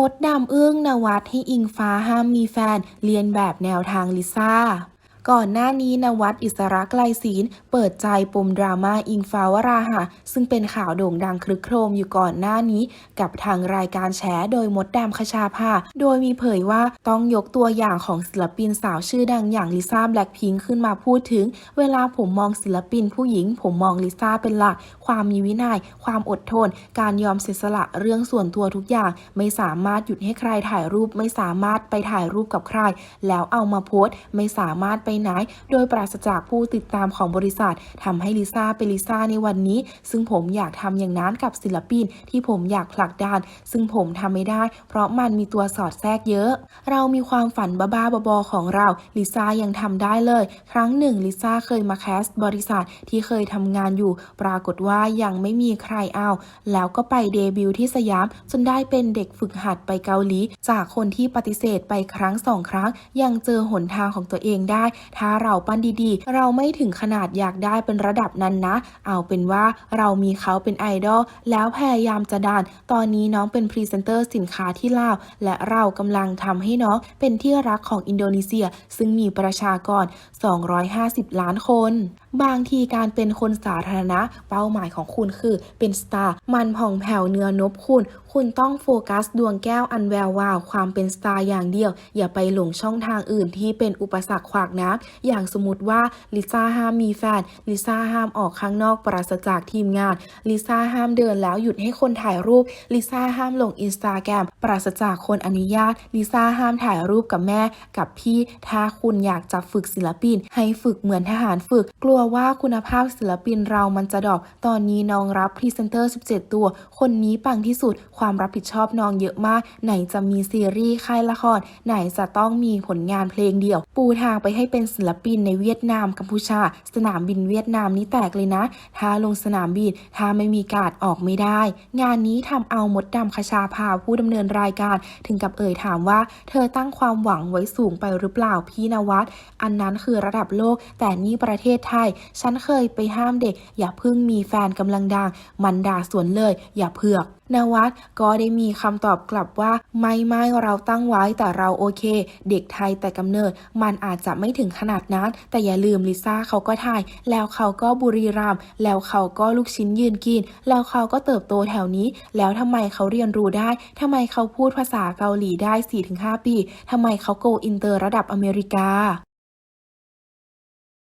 มดดำอึ้งนวัดให้อิงฟ้าห้ามมีแฟน เรียนแบบแนวทางลิซ่า ก่อนหน้านี้นวัดอิสระไกลศีลเปิดใจปมดราม่าอิงฟ้าวราหะซึ่งเป็นข่าวโด่งดังคลึกโครมอยู่ก่อนหน้านี้ กับทางรายการแฉโดยมดดำคชาภาโดยมีเผยว่าต้องยกตัวอย่างของศิลปินสาวชื่อดังอย่างลิซ่าแบล็คพิงขึ้นมาพูดถึง เวลาผมมองศิลปินผู้หญิง ผมมองลิซ่าเป็นหลัก ความมีวินัย ความอดทน การยอมเสียสละเรื่องส่วนตัวทุกอย่าง ไม่สามารถหยุดให้ใครถ่ายรูป ไม่สามารถไปถ่ายรูปกับใคร แล้วเอามาโพสต์ไม่สามารถไปไหน โดยปราศจากผู้ติดตามของบริษัททำให้ลิซ่าเป็นลิซ่าในวันนี้ ซึ่งผมอยากทำอย่างนั้นกับศิลปินที่ผมอยากผลักดัน ซึ่งผมทำไม่ได้ เพราะมันมีตัวสอดแทรกเยอะ เรามีความฝันบ้าๆบอๆของเรา ลิซ่ายังทำได้เลย ครั้งหนึ่งลิซ่าเคยมาแคสต์บริษัทที่เคยทำงานอยู่ ปรากฏว่ายังไม่มีใครเอา แล้วก็ไปเดบิวต์ที่สยาม จนได้เป็นเด็กฝึกหัดไปเกาหลี จากคนที่ปฏิเสธไปครั้งสองครั้ง ยังเจอหนทางของตัวเองได้ถ้าเราปั้นดีๆ เราไม่ถึงขนาดอยากได้เป็นระดับนั้นนะ เอาเป็นว่าเรามีเขาเป็นไอดอลแล้วพยายามจะดันตอนนี้น้องเป็นพรีเซนเตอร์สินค้าที่ลาว และเรากำลังทำให้น้องเป็นที่รักของอินโดนีเซีย ซึ่งมีประชากร 250 ล้านคนบางทีการเป็นคนสาธารณะ เป้าหมายของคุณคือเป็นสตาร์มันผ่องแผ้วเนื้อนบคุณ คุณต้องโฟกัสดวงแก้วอันแวววาว ความเป็นสตาร์อย่างเดียว อย่าไปหลงช่องทางอื่นที่เป็นอุปสรรคขวากน้ำอย่างสมมติว่าลิซ่าห้ามมีแฟนลิซ่าห้ามออกข้างนอกปราศจากทีมงานลิซ่าห้ามเดินแล้วหยุดให้คนถ่ายรูปลิซ่าห้ามลงอินสตาแกรมปราศจากคนอนุญาตลิซ่าห้ามถ่ายรูปกับแม่ กับพี่ ถ้าคุณอยากจะฝึกศิลปิน ให้ฝึกเหมือนทหารฝึกกลัวว่าคุณภาพศิลปินเรามันจะดรอป ตอนนี้น้องรับพรีเซนเตอร์ 17 ตัว คนนี้ปังที่สุด ความรับผิดชอบน้องเยอะมาก ไหนจะมีซีรีส์ ค่ายละคร ไหนจะต้องมีผลงานเพลงเดี่ยว ปูทางไปให้เป็นศิลปินในเวียดนาม กัมพูชา สนามบินเวียดนามนี่แตกเลยนะ ถ้าลงสนามบิน ถ้าไม่มีการดออกไม่ได้ งานนี้ทำเอามดดำคชาภาผู้ดำเนินรายการ ถึงกับเอ่ยถามว่า เธอตั้งความหวังไว้สูงไปหรือเปล่าพี่นวัดอันนั้นคือระดับโลก แต่นี่ประเทศไทยฉันเคยไปห้ามเด็ก อย่าเพิ่งมีแฟนกำลังดัง มันด่าสวนเลย อย่าเผือกนวัดก็ได้มีคำตอบกลับว่าไม่ไม่เราตั้งไว้แต่เราโอเค เด็กไทยแต่กำเนิด มันอาจจะไม่ถึงขนาดนั้น แต่อย่าลืมลิซ่าเขาก็ถ่ายแล้วเขาก็บุรีรัมย์แล้วเขาก็ลูกชิ้นยืนกิน แล้วเขาก็เติบโตแถวนี้ แล้วทำไมเขาเรียนรู้ได้ทำไมเขาพูดภาษาเกาหลีได้ 4-5 ปีทำไมเขาโกอินเตอร์ระดับอเมริกา